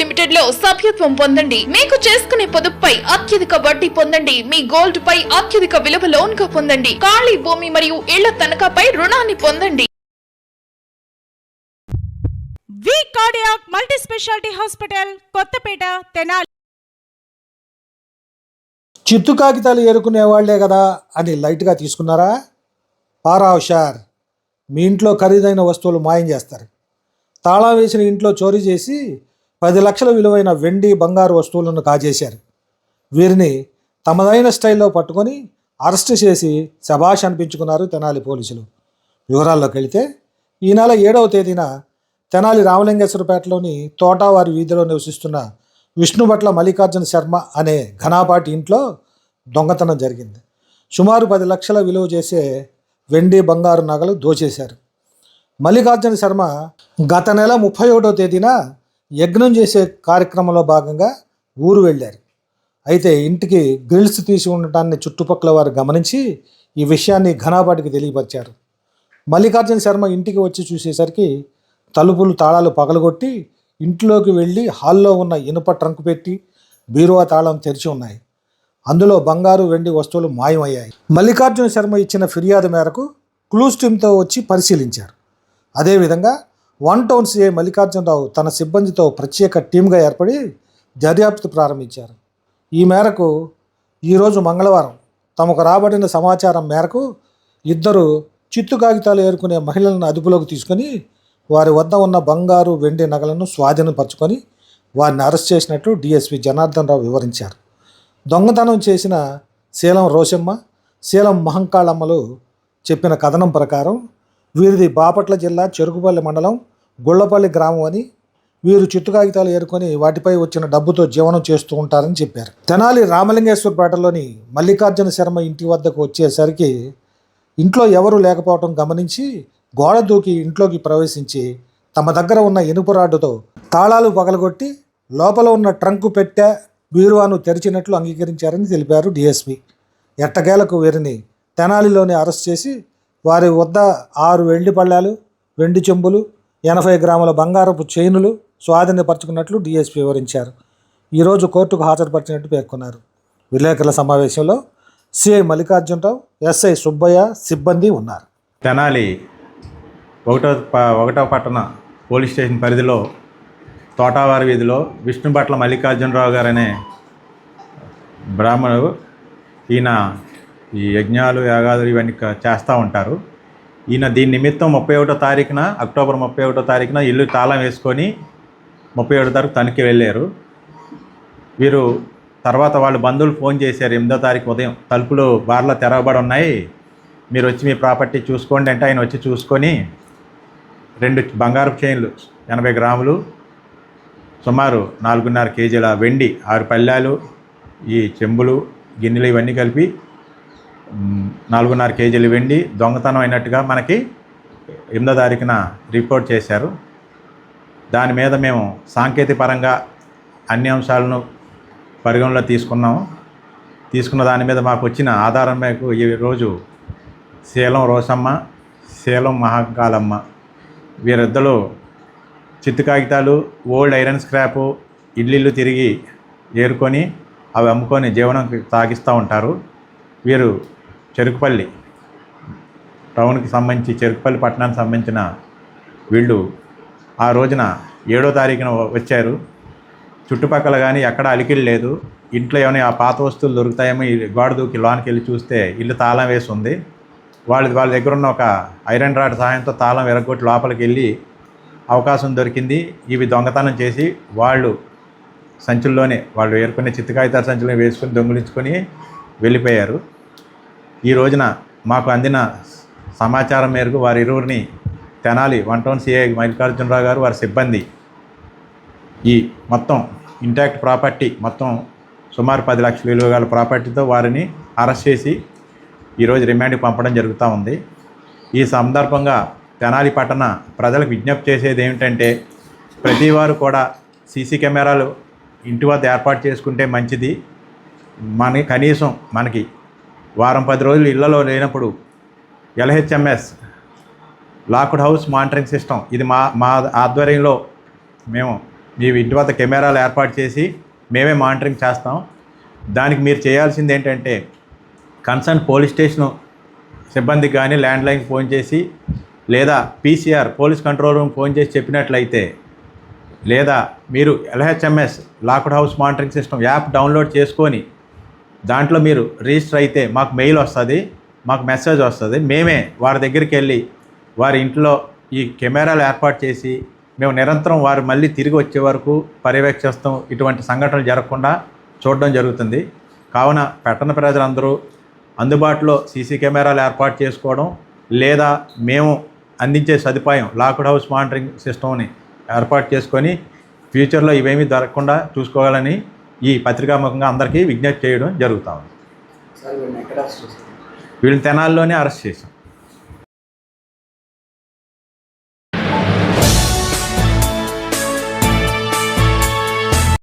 లిమిటెడ్లో సభ్యత్వం పొందండి. మీకు చేసుకునే పొదుపుపై అత్యధిక వడ్డీ పొందండి. మీ గోల్డ్ పై అత్యధిక విలువ లోన్గా పొందండి. ఖాళీ భూమి మరియు ఇళ్ళ తనఖాపై రుణాన్ని పొందండి. V cardiac multi speciality hospital Kothapet Tenali. చిత్తు కాగితాలు ఏరుకునే వాళ్ళే కదా అని లైట్గా తీసుకున్నారా? పారా హుషార్. మీ ఇంట్లో ఖరీదైన వస్తువులు మాయం చేస్తారు. తాళం వేసిన ఇంట్లో చోరీ చేసి పది లక్షల విలువైన వెండి బంగారు వస్తువులను కాజేశారు. వీరిని తమదైన స్టైల్లో పట్టుకొని అరెస్ట్ చేసి శభాష్ అనిపించుకున్నారు తెనాలి పోలీసులు. వివరాల్లోకి వెళితే ఈ నెల ఏడవ తేదీన తెనాలి రామలింగేశ్వరపేటలోని తోటావారి వీధిలో నివసిస్తున్న విష్ణుభట్ల మల్లికార్జున శర్మ అనే ఘనాపాటి ఇంట్లో దొంగతనం జరిగింది. సుమారు పది లక్షల విలువ చేసే వెండి బంగారు నగలు దోచేశారు. మల్లికార్జున శర్మ గత నెల ముప్పై ఒకటో తేదీన యజ్ఞం చేసే కార్యక్రమంలో భాగంగా ఊరు వెళ్ళారు. అయితే ఇంటికి గ్రిల్స్ తీసి ఉండటాన్ని చుట్టుపక్కల వారు గమనించి ఈ విషయాన్ని ఘనాబాటికి తెలియపరిచారు. మల్లికార్జున శర్మ ఇంటికి వచ్చి చూసేసరికి తలుపులు తాళాలు పగలగొట్టి ఇంట్లోకి వెళ్ళి హాల్లో ఉన్న ఇనుప ట్రంక్ పెట్టి బీరువా తాళం తెరిచి ఉన్నాయి. అందులో బంగారు వెండి వస్తువులు మాయమయ్యాయి. మల్లికార్జున శర్మ ఇచ్చిన ఫిర్యాదు మేరకు క్లూస్ టీమ్తో వచ్చి పరిశీలించారు. అదేవిధంగా వన్ టౌన్ సీఐ మల్లికార్జునరావు తన సిబ్బందితో ప్రత్యేక టీమ్గా ఏర్పడి దర్యాప్తు ప్రారంభించారు. ఈ మేరకు ఈరోజు మంగళవారం తమకు రాబడిన సమాచారం మేరకు ఇద్దరు చిత్తు కాగితాలు ఏరుకునే మహిళలను అదుపులోకి తీసుకొని వారి వద్ద ఉన్న బంగారు వెండి నగలను స్వాధీనపరచుకొని వారిని అరెస్ట్ చేసినట్లు డిఎస్పి జనార్దన్ రావు వివరించారు. దొంగతనం చేసిన శీలం రోషమ్మ శీలం మహంకాళమ్మలు చెప్పిన కథనం ప్రకారం వీరిది బాపట్ల జిల్లా చెరుకుపల్లి మండలం గుళ్ళపల్లి గ్రామం అని వీరు చిత్తు కాగితాలు ఏరుకొని వాటిపై వచ్చిన డబ్బుతో జీవనం చేస్తూ ఉంటారని చెప్పారు. తెనాలి రామలింగేశ్వరపేటలోని మల్లికార్జున శర్మ ఇంటి వద్దకు వచ్చేసరికి ఇంట్లో ఎవరూ లేకపోవడం గమనించి గోడ దూకి ఇంట్లోకి ప్రవేశించి తమ దగ్గర ఉన్న ఇనుప రాడ్డుతో తాళాలు పగలగొట్టి లోపల ఉన్న ట్రంకు పెట్టె బీరువాను తెరిచినట్లు అంగీకరించారని తెలిపారు డిఎస్పి. ఎట్టకేలకు వీరిని తెనాలిలోనే అరెస్ట్ చేసి వారి వద్ద ఆరు వెండి పళ్ళాలు వెండి చెంబులు ఎనభై గ్రాముల బంగారపు చైనులు స్వాధీనపరుచుకున్నట్లు డిఎస్పి వివరించారు. ఈరోజు కోర్టుకు హాజరుపరిచినట్టు పేర్కొన్నారు. విలేకరుల సమావేశంలో సిఐ మల్లికార్జునరావు ఎస్ఐ సుబ్బయ్య సిబ్బంది ఉన్నారు. తెనాలి ఒకటో ఒకటో పట్టణ పోలీస్ స్టేషన్ పరిధిలో తోటావారి వీధిలో విష్ణుపట్ల మల్లికార్జునరావు గారు అనే బ్రాహ్మణుడు. ఈయన ఈ యజ్ఞాలు యాగాదులు ఇవన్నీ చేస్తూ ఉంటారు. ఈయన దీని నిమిత్తం ముప్పై ఒకటో తారీఖున అక్టోబర్ ముప్పై ఒకటో తారీఖున ఇల్లు తాళం వేసుకొని ముప్పై ఒకటో తారీఖు తనకి వెళ్ళారు. వీరు తర్వాత వాళ్ళు బంధువులు ఫోన్ చేశారు ఎనిమిదో తారీఖు ఉదయం. తలుపులు బార్లో తెరవబడి ఉన్నాయి. మీరు వచ్చి మీ ప్రాపర్టీ చూసుకోండి అంటే ఆయన వచ్చి చూసుకొని రెండు బంగారు చైన్లు ఎనభై గ్రాములు సుమారు నాలుగున్నర కేజీల వెండి ఆరు పళ్ళాలు ఈ చెంబులు గిన్నెలు ఇవన్నీ కలిపి నాలుగున్నర కేజీలు వెండి దొంగతనం అయినట్టుగా మనకి ఎనిమిదో తారీఖున రిపోర్ట్ చేశారు. దాని మీద మేము సాంకేతిక పరంగా అన్ని అంశాలను పరిగణలో తీసుకున్నాము. తీసుకున్న దాని మీద మాకు వచ్చిన ఆధారం మేరకు ఈ రోజు శీలం రోసమ్మ శీలం మహాకాలమ్మ వీరిద్దరు చిత్తు కాగితాలు ఓల్డ్ ఐరన్ స్క్రాపు ఇల్లు తిరిగి ఏరుకొని అవి అమ్ముకొని జీవనం సాగిస్తూ ఉంటారు. వీరు చెరుకుపల్లి. టౌన్కి సంబంధించి చెరుకుపల్లి పట్టణానికి సంబంధించిన వీళ్ళు ఆ రోజున ఏడో తారీఖున వచ్చారు. చుట్టుపక్కల కానీ ఎక్కడ అలికిడి లేదు. ఇంట్లో ఏమైనా ఆ పాత వస్తువులు దొరుకుతాయేమో ఈ గోడ దూకి లోనికి వెళ్ళి చూస్తే ఇల్లు తాళం వేసి ఉంది. వాళ్ళ వాళ్ళ దగ్గర ఉన్న ఒక ఐరన్ రాడ్ సహాయంతో తాళం ఎరగొట్టి లోపలికి వెళ్ళి అవకాశం దొరికింది. ఇవి దొంగతనం చేసి వాళ్ళు సంచుల్లోనే వాళ్ళు ఏర్కొనే చిత్తు సంచుల్లో సంచులను వేసుకొని దొంగిలించుకొని వెళ్ళిపోయారు. ఈ రోజున మాకు అందిన సమాచారం మేరకు వారి ఇరువురిని Tenali one town CI Mallikarjunarao గారు వారి సిబ్బంది ఈ మొత్తం ఇంటాక్ట్ ప్రాపర్టీ మొత్తం సుమారు పది లక్షల విలువ గల ప్రాపర్టీతో వారిని అరెస్ట్ చేసి ఈరోజు రిమాండ్కి పంపడం జరుగుతూ ఉంది. ఈ సందర్భంగా తెనాలి పట్టణ ప్రజలకు విజ్ఞప్తి చేసేది ఏమిటంటే ప్రతి వారు కూడా సీసీ కెమెరాలు ఇంటి వద్ద ఏర్పాటు చేసుకుంటే మంచిది. మన కనీసం మనకి వారం పది రోజులు ఇళ్ళలో లేనప్పుడు LHMS locked house monitoring system ఇది మా మా ఆధ్వర్యంలో మేము మీ ఇంటి వద్ద కెమెరాలు ఏర్పాటు చేసి మేమే మానిటరింగ్ చేస్తాం. దానికి మీరు చేయాల్సింది ఏంటంటే కన్సర్న్ పోలీస్ స్టేషను సిబ్బందికి కానీ ల్యాండ్ లైన్కి ఫోన్ చేసి లేదా PCR police control room phone చేసి చెప్పినట్లయితే లేదా మీరు LHMS locked house monitoring system app download చేసుకొని దాంట్లో మీరు రిజిస్టర్ అయితే మాకు మెయిల్ వస్తుంది మాకు మెసేజ్ వస్తుంది. మేమే వారి దగ్గరికి వెళ్ళి వారి ఇంట్లో ఈ కెమెరాలు ఏర్పాటు చేసి మేము నిరంతరం వారు మళ్ళీ తిరిగి వచ్చే వరకు పర్యవేక్షిస్తాం. ఇటువంటి సంఘటనలు జరగకుండా చూడడం జరుగుతుంది. కావున పట్టణ ప్రజలందరూ అందుబాటులో సీసీ కెమెరాలు ఏర్పాటు చేసుకోవడం లేదా మేము అందించే సదుపాయం లాక్డ్ హౌస్ మానిటరింగ్ సిస్టమ్ని ఏర్పాటు చేసుకొని ఫ్యూచర్లో ఇవేమీ దొరకకుండా చూసుకోవాలని ఈ పత్రికాముఖంగా అందరికీ విజ్ఞప్తి చేయడం జరుగుతా ఉంది. వీళ్ళని తెనాల్లోనే అరెస్ట్ చేశాం.